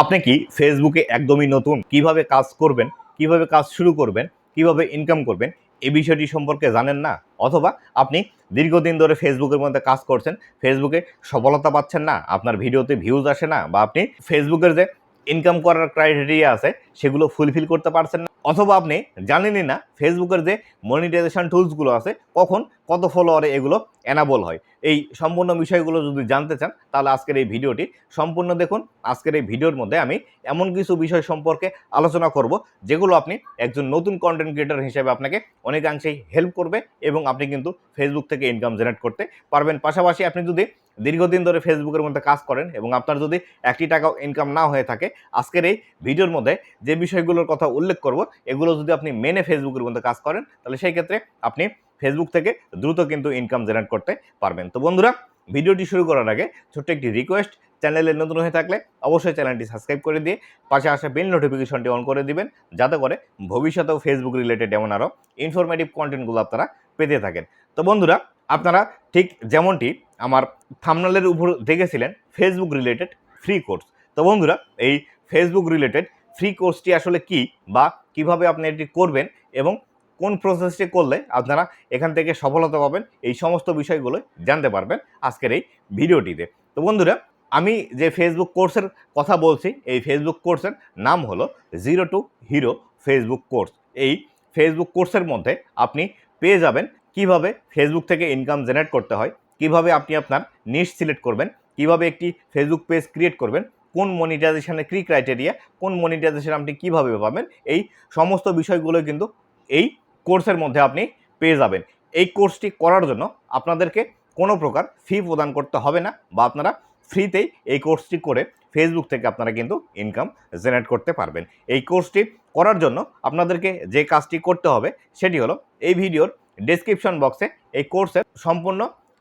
আপনি কি ফেসবুকে একদমই নতুন? কীভাবে কাজ করবেন? কীভাবে কাজ শুরু করবেন? কীভাবে ইনকাম করবেন? এই বিষয়টি সম্পর্কে জানেন না? অথবা আপনি দীর্ঘদিন ধরে ফেসবুকের মধ্যে কাজ করছেন ফেসবুকে সফলতা পাচ্ছেন না, আপনার ভিডিওতে ভিউজ আসে না, বা আপনি ফেসবুকের যে ইনকাম করার ক্রাইটেরিয়া আছে, সেগুলো ফুলফিল করতে পারছেন না। অথবা আপনি জানেনই না ফেসবুকের যে মনিটাইজেশন টুলসগুলো আছে, কখন কত ফলোয়ারে এগুলো অ্যানাবল হয়। এই সম্পূর্ণ বিষয়গুলো যদি জানতে চান, তাহলে আজকের এই ভিডিওটি সম্পূর্ণ দেখুন। আজকের এই ভিডিওর মধ্যে আমি এমন কিছু বিষয় সম্পর্কে আলোচনা করব, যেগুলো আপনি একজন নতুন কন্টেন্ট ক্রিয়েটর হিসেবে আপনাকে অনেকাংশেই হেল্প করবে এবং আপনি কিন্তু ফেসবুক থেকে ইনকাম জেনারেট করতে পারবেন। পাশাপাশি আপনি যদি দীর্ঘদিন ধরে ফেসবুকের মধ্যে কাজ করেন এবং আপনার যদি একটি টাকাও ইনকাম না হয়ে থাকে, আজকের এই ভিডিওর মধ্যে যে বিষয়গুলোর কথা উল্লেখ করব, এগুলো যদি আপনি মেনে ফেসবুকের মধ্যে কাজ করেন, তাহলে সেই ক্ষেত্রে আপনি ফেসবুক থেকে দ্রুত কিন্তু ইনকাম জেনারেট করতে পারবেন। তো বন্ধুরা, ভিডিওটি শুরু করার আগে ছোট্ট একটি রিকোয়েস্ট চ্যানেলে নতুন হয়ে থাকলে অবশ্যই চ্যানেলটি সাবস্ক্রাইব করে দিয়ে পাশে আসা বেল নোটিফিকেশনটি অন করে দিবেন, যাতে করে ভবিষ্যতেও ফেসবুক রিলেটেড এমন আরও ইনফরমেটিভ কন্টেন্টগুলো আপনারা পেতে থাকেন। তো বন্ধুরা, আপনারা ঠিক যেমনটি আমার থামনালের উপর দেখেছিলেন ফেসবুক রিলেটেড ফ্রি কোর্স তো বন্ধুরা, এই ফেসবুক রিলেটেড ফ্রি কোর্সটি আসলে কি বা কীভাবে আপনি এটি করবেন এবং কোন প্রসেসটি করলে আপনারা এখান থেকে সফলতা পাবেন, এই সমস্ত বিষয়গুলো জানতে পারবেন আজকের এই ভিডিওটিতে। তো বন্ধুরা, আমি যে ফেসবুক কোর্সের কথা বলছি, এই ফেসবুক কোর্সের নাম হলো zero to hero Facebook course এই ফেসবুক কোর্সের মধ্যে আপনি পেয়ে যাবেন কীভাবে ফেসবুক থেকে ইনকাম জেনারেট করতে হয়, কীভাবে আপনি আপনার নিশ সিলেক্ট করবেন, কীভাবে একটি ফেসবুক পেজ ক্রিয়েট করবেন, কোন মনিটাইজেশনের কী ক্রাইটেরিয়া কোন মনিটাইজেশন আপনি কীভাবে পাবেন, এই সমস্ত বিষয়গুলো কিন্তু এই কোর্সের মধ্যে আপনি পেয়ে যাবেন। এই কোর্সটি করার জন্য আপনাদেরকে কোনো প্রকার ফি প্রদান করতে হবে না বা আপনারা ফ্রিতেই এই কোর্সটি করে ফেসবুক থেকে আপনারা কিন্তু ইনকাম জেনারেট করতে পারবেন। এই কোর্সটি করার জন্য আপনাদেরকে যে কাজটি করতে হবে সেটি হলো এই ভিডিওর ডেসক্রিপশন বক্সে এই কোর্সের সম্পূর্ণ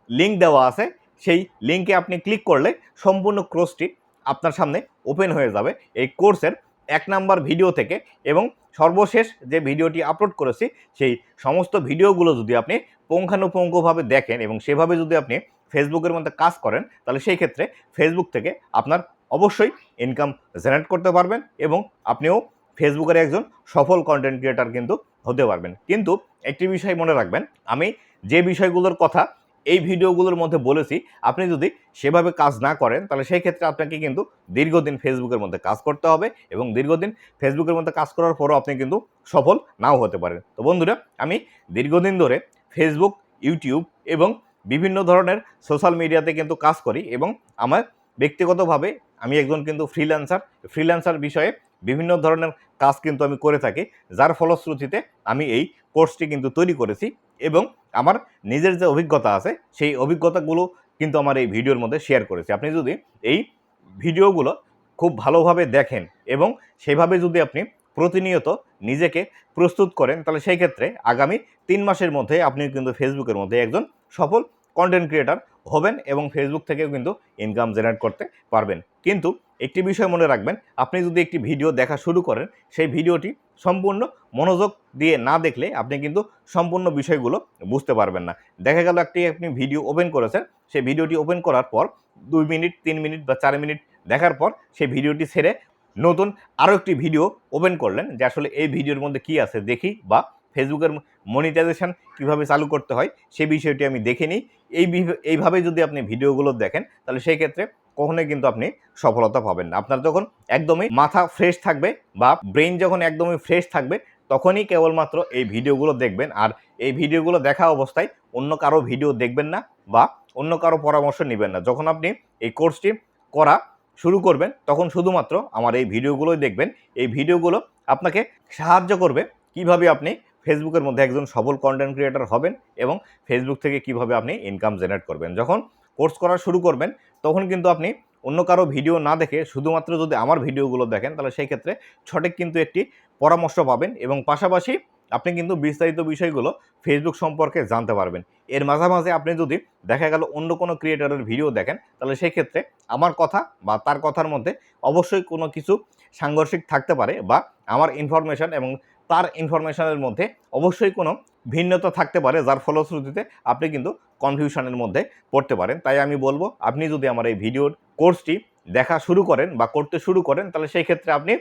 লিঙ্ক দেওয়া আছে। সেই লিঙ্কে আপনি ক্লিক করলে সম্পূর্ণ কোর্সটি আপনার সামনে ওপেন হয়ে যাবে। এই কোর্সের এক নাম্বার ভিডিও থেকে এবং সর্বশেষ যে ভিডিওটি আপলোড করেছি, সেই সমস্ত ভিডিওগুলো যদি আপনি পুঙ্খানুপুঙ্খভাবে দেখেন এবং সেভাবে যদি আপনি ফেসবুকের মধ্যে কাজ করেন, তাহলে সেই ক্ষেত্রে ফেসবুক থেকে আপনার অবশ্যই ইনকাম জেনারেট করতে পারবেন এবং আপনিও ফেসবুকের একজন সফল কন্টেন্ট ক্রিয়েটার কিন্তু হতে পারবেন। কিন্তু একটি বিষয় মনে রাখবেন, আমি যে বিষয়গুলোর কথা এই ভিডিওগুলোর মধ্যে বলেছি, আপনি যদি সেভাবে কাজ না করেন, তাহলে সেই ক্ষেত্রে আপনাকে কিন্তু দীর্ঘদিন ফেসবুকের মধ্যে কাজ করতে হবে এবং দীর্ঘদিন ফেসবুকের মধ্যে কাজ করার পরও আপনি কিন্তু সফল নাও হতে পারেন। তো বন্ধুরা, আমি দীর্ঘদিন ধরে ফেসবুক ইউটিউব এবং বিভিন্ন ধরনের সোশ্যাল মিডিয়াতে কিন্তু কাজ করি এবং আমার ব্যক্তিগতভাবে আমি একজন কিন্তু ফ্রিল্যান্সার ফ্রিল্যান্সার বিষয়ে বিভিন্ন ধরনের কাজ কিন্তু আমি করে থাকি, যার ফলশ্রুতিতে আমি এই কোর্সটি কিন্তু তৈরি করেছি। এবং আমার নিজের যে অভিজ্ঞতা আছে, সেই অভিজ্ঞতাগুলো কিন্তু আমার এই ভিডিওর মধ্যে শেয়ার করেছি। আপনি যদি এই ভিডিওগুলো খুব ভালোভাবে দেখেন এবং সেভাবে যদি আপনি প্রতিনিয়ত নিজেকে প্রস্তুত করেন, তাহলে সেই ক্ষেত্রে আগামী তিন মাসের মধ্যে আপনি কিন্তু ফেসবুকের মধ্যে একজন সফল কন্টেন্ট ক্রিয়েটার হবেন এবং ফেসবুক থেকেও কিন্তু ইনকাম জেনারেট করতে পারবেন। কিন্তু একটি বিষয় মনে রাখবেন, আপনি যদি একটি ভিডিও দেখা শুরু করেন, সেই ভিডিওটি সম্পূর্ণ মনোযোগ দিয়ে না দেখলে আপনি কিন্তু সম্পূর্ণ বিষয়গুলো বুঝতে পারবেন না। দেখা গেল একটি আপনি ভিডিও ওপেন করেছেন, সেই ভিডিওটি ওপেন করার পর দুই মিনিট, তিন মিনিট বা চার মিনিট দেখার পর সেই ভিডিওটি ছেড়ে নতুন আরও একটি ভিডিও ওপেন করলেন, যে আসলে এই ভিডিওর মধ্যে কি আছে দেখি বা ফেসবুকের মনিটাইজেশন কীভাবে চালু করতে হয়, সেই বিষয়টি আমি দেখে নিই এই এইভাবে যদি আপনি ভিডিওগুলো দেখেন, তাহলে সেই ক্ষেত্রে কখনোই কিন্তু আপনি সফলতা পাবেন না। আপনার যখন একদমই মাথা ফ্রেশ থাকবে বা ব্রেন যখন একদমই ফ্রেশ থাকবে, তখনই কেবলমাত্র এই ভিডিওগুলো দেখবেন। আর এই ভিডিওগুলো দেখা অবস্থায় অন্য কারও ভিডিও দেখবেন না বা অন্য কারও পরামর্শ নেবেন না। যখন আপনি এই কোর্সটি করা শুরু করবেন, তখন শুধুমাত্র আমার এই ভিডিওগুলোই দেখবেন। এই ভিডিওগুলো আপনাকে সাহায্য করবে কীভাবে আপনি ফেসবুকের মধ্যে একজন সফল কন্টেন্ট ক্রিয়েটর হবেন এবং ফেসবুক থেকে কীভাবে আপনি ইনকাম জেনারেট করবেন। যখন কোর্স করা শুরু করবেন তখন কিন্তু আপনি অন্য কারও ভিডিও না দেখে শুধুমাত্র যদি আমার ভিডিওগুলো দেখেন, তাহলে সেই ক্ষেত্রে সঠিক কিন্তু একটি পরামর্শ পাবেন এবং পাশাপাশি আপনি কিন্তু বিস্তারিত বিষয়গুলো ফেসবুক সম্পর্কে জানতে পারবেন। এর মাঝামাঝি আপনি যদি দেখা গেল অন্য কোনো ক্রিয়েটারের ভিডিও দেখেন, তাহলে সেই ক্ষেত্রে আমার কথা বা তার কথার মধ্যে অবশ্যই কোনো কিছু সাংঘর্ষিক থাকতে পারে বা আমার ইনফরমেশন এবং তার ইনফরমেশানের মধ্যে অবশ্যই কোনো ভিন্নতা থাকতে পারে, যার ফলশ্রুতিতে আপনি কিন্তু কনফিউশনের মধ্যে পড়তে পারেন। তাই আমি বলব, আপনি যদি আমার এই ভিডিওর কোর্সটি দেখা শুরু করেন বা করতে শুরু করেন, তাহলে সেই ক্ষেত্রে আপনি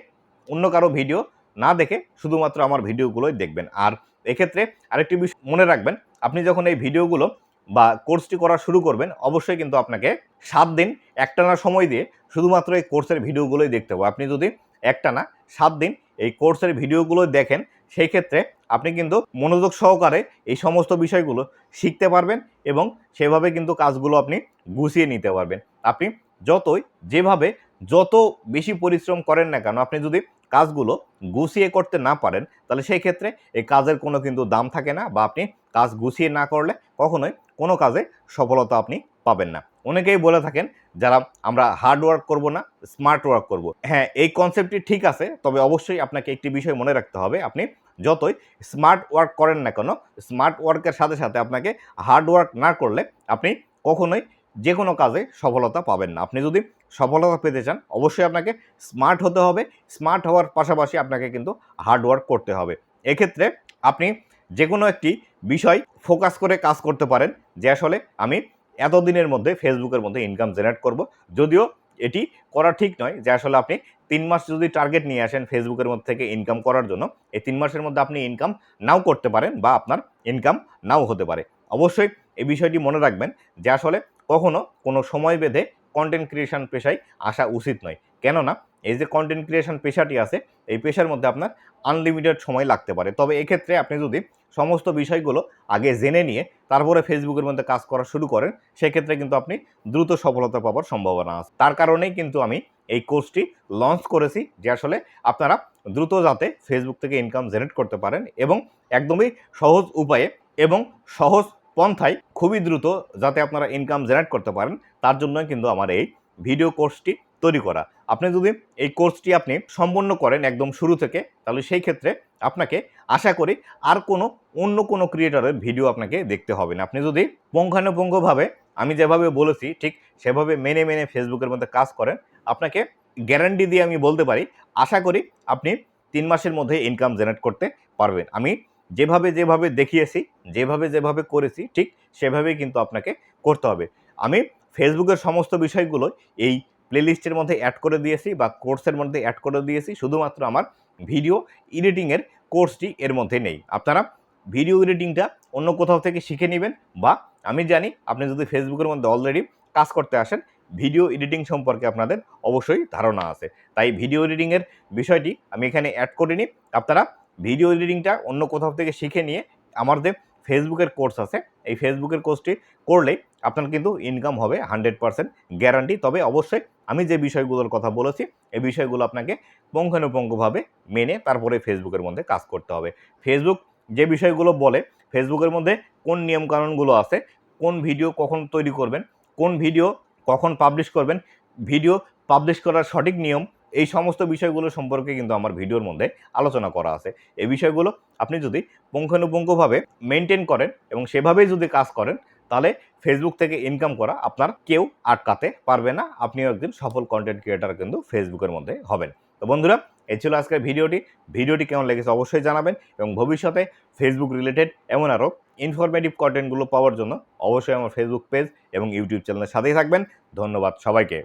অন্য কারও ভিডিও না দেখে শুধুমাত্র আমার ভিডিওগুলোই দেখবেন। আর এক্ষেত্রে আরেকটি বিষয় মনে রাখবেন, আপনি যখন এই ভিডিওগুলো বা কোর্সটি করা শুরু করবেন, অবশ্যই কিন্তু আপনাকে সাত দিন একটানা সময় দিয়ে শুধুমাত্র এই কোর্সের ভিডিওগুলোই দেখতে হবে। আপনি যদি একটানা সাত দিন এই কোর্সের ভিডিওগুলো দেখেন, সেই ক্ষেত্রে আপনি কিন্তু মনোযোগ সহকারে এই সমস্ত বিষয়গুলো শিখতে পারবেন এবং সেভাবে কিন্তু কাজগুলো আপনি গুছিয়ে নিতে পারবেন। আপনি যতই, যেভাবে যত বেশি পরিশ্রম করেন না কেন, আপনি যদি কাজগুলো গুছিয়ে করতে না পারেন, তাহলে সেই ক্ষেত্রে এই কাজের কোনো কিন্তু দাম থাকে না বা আপনি কাজ গুছিয়ে না করলে কখনোই কোনো কাজে সফলতা আপনি পাবেন না। অনেকেই বলে থাকেন যারা আমরা হার্ড ওয়ার্ক করব না স্মার্ট ওয়ার্ক করব। হ্যাঁ এই কনসেপ্টটি ঠিক আছে, তবে অবশ্যই আপনাকে একটি বিষয় মনে রাখতে হবে। আপনি যতই স্মার্ট ওয়ার্ক করেন না কেন স্মার্ট ওয়ার্কের সাথে সাথে আপনাকে হার্ড ওয়ার্ক না করলে আপনি কখনোই যে কোনো কাজে সফলতা পাবেন না। আপনি যদি সফলতা পেতে চান, অবশ্যই আপনাকে স্মার্ট হতে হবে। স্মার্ট হওয়ার পাশাপাশি আপনাকে কিন্তু হার্ড ওয়ার্ক করতে হবে। এক্ষেত্রে আপনি যে কোনো একটি বিষয় ফোকাস করে কাজ করতে পারেন, যে আসলে আমি এতদিনের মধ্যে ফেসবুকের মধ্যে ইনকাম জেনারেট করব। যদিও এটি করা ঠিক নয় যে আসলে আপনি তিন মাস যদি টার্গেট নিয়ে আসেন ফেসবুকের মধ্যে থেকে ইনকাম করার জন্য, এই তিন মাসের মধ্যে আপনি ইনকাম নাও করতে পারেন বা আপনার ইনকাম নাও হতে পারে। অবশ্যই এই বিষয়টি মনে রাখবেন যে আসলে কখনো কোনো সময় বেঁধে কন্টেন্ট ক্রিয়েশন পেশায় আসা উচিত নয়। কেননা, এই যে কন্টেন্ট ক্রিয়েশন পেশাটি আছে, এই পেশার মধ্যে আপনার আনলিমিটেড সময় লাগতে পারে। তবে এক্ষেত্রে আপনি যদি সমস্ত বিষয়গুলো আগে জেনে নিয়ে তারপরে ফেসবুকের মধ্যে কাজ করা শুরু করেন, সেক্ষেত্রে কিন্তু আপনি দ্রুত সফলতা পাওয়ার সম্ভাবনা আছে। তার কারণেই কিন্তু আমি এই কোর্সটি লঞ্চ করেছি, যে আসলে আপনারা দ্রুত যাতে ফেসবুক থেকে ইনকাম জেনারেট করতে পারেন এবং একদমই সহজ উপায়ে এবং সহজ পন্থায় খুবই দ্রুত যাতে আপনারা ইনকাম জেনারেট করতে পারেন, তার জন্যই কিন্তু আমার এই ভিডিও কোর্সটি তৈরি করা। আপনি যদি এই কোর্সটি আপনি সম্পন্ন করেন একদম শুরু থেকে, তাহলে সেই ক্ষেত্রে আপনাকে আশা করি আর কোনো, অন্য কোনো ক্রিয়েটারের ভিডিও আপনাকে দেখতে হবে না। আপনি যদি পুঙ্খানুপুঙ্খভাবে, আমি যেভাবে বলেছি, ঠিক সেভাবে মেনে মেনে ফেসবুকের মধ্যে কাজ করেন, আপনাকে গ্যারান্টি দিয়ে আমি বলতে পারি, আশা করি আপনি তিন মাসের মধ্যে ইনকাম জেনারেট করতে পারবেন। আমি যেভাবে যেভাবে দেখিয়েছি, যেভাবে যেভাবে করেছি, ঠিক সেভাবেই কিন্তু আপনাকে করতে হবে। আমি ফেসবুকের সমস্ত বিষয়গুলো এই প্লেলিস্টের মধ্যে অ্যাড করে দিয়েছি বা কোর্সের মধ্যে অ্যাড করে দিয়েছি, শুধুমাত্র আমার ভিডিও এডিটিংয়ের কোর্সটি এর মধ্যে নেই। আপনারা ভিডিও এডিটিংটা অন্য কোথাও থেকে শিখে নেবেন বা আমি জানি আপনি যদি ফেসবুকের মধ্যে অলরেডি কাজ করতে আসেন, ভিডিও এডিটিং সম্পর্কে আপনাদের অবশ্যই ধারণা আছে। তাই ভিডিও এডিটিংয়ের বিষয়টি আমি এখানে অ্যাড করিনি। আপনারা ভিডিও এডিটিংটা অন্য কোথাও থেকে শিখে নিয়ে আমাদের ফেসবুকের কোর্স আছে। এই ফেসবুকের কোর্সটি করলেই আপনার কিন্তু ইনকাম হবে হান্ড্রেড পার্সেন্ট গ্যারান্টি তবে অবশ্যই আমি যে বিষয়গুলোর কথা বলেছি, এই বিষয়গুলো আপনাকে পুঙ্খানুপুঙ্খভাবে মেনে তারপরে ফেসবুকের মধ্যে কাজ করতে হবে। ফেসবুক যে বিষয়গুলো বলে ফেসবুকের মধ্যে কোন নিয়মকানুনগুলো আছে, কোন ভিডিও কখন তৈরি করবেন, কোন ভিডিও কখন পাবলিশ করবেন ভিডিও পাবলিশ করার সঠিক নিয়ম এই সমস্ত বিষয়গুলো সম্পর্কে কিন্তু আমার ভিডিওর মধ্যে আলোচনা করা আছে। এই বিষয়গুলো আপনি যদি পুঙ্খানুপুঙ্খভাবে মেনটেন করেন এবং সেভাবেই যদি কাজ করেন, তাহলে ফেসবুক থেকে ইনকাম করা আপনার কেউ আটকাতে পারবে না। আপনিও একদিন সফল কন্টেন্ট ক্রিয়েটার কিন্তু ফেসবুকের মধ্যে হবেন। তো বন্ধুরা, এই ছিল আজকের ভিডিওটি। ভিডিওটি কেমন লেগেছে অবশ্যই জানাবেন এবং ভবিষ্যতে ফেসবুক রিলেটেড এমন আরও ইনফরমেটিভ কন্টেন্টগুলো পাওয়ার জন্য অবশ্যই আমার ফেসবুক পেজ এবং ইউটিউব চ্যানেলের সাথেই থাকবেন। ধন্যবাদ সবাইকে।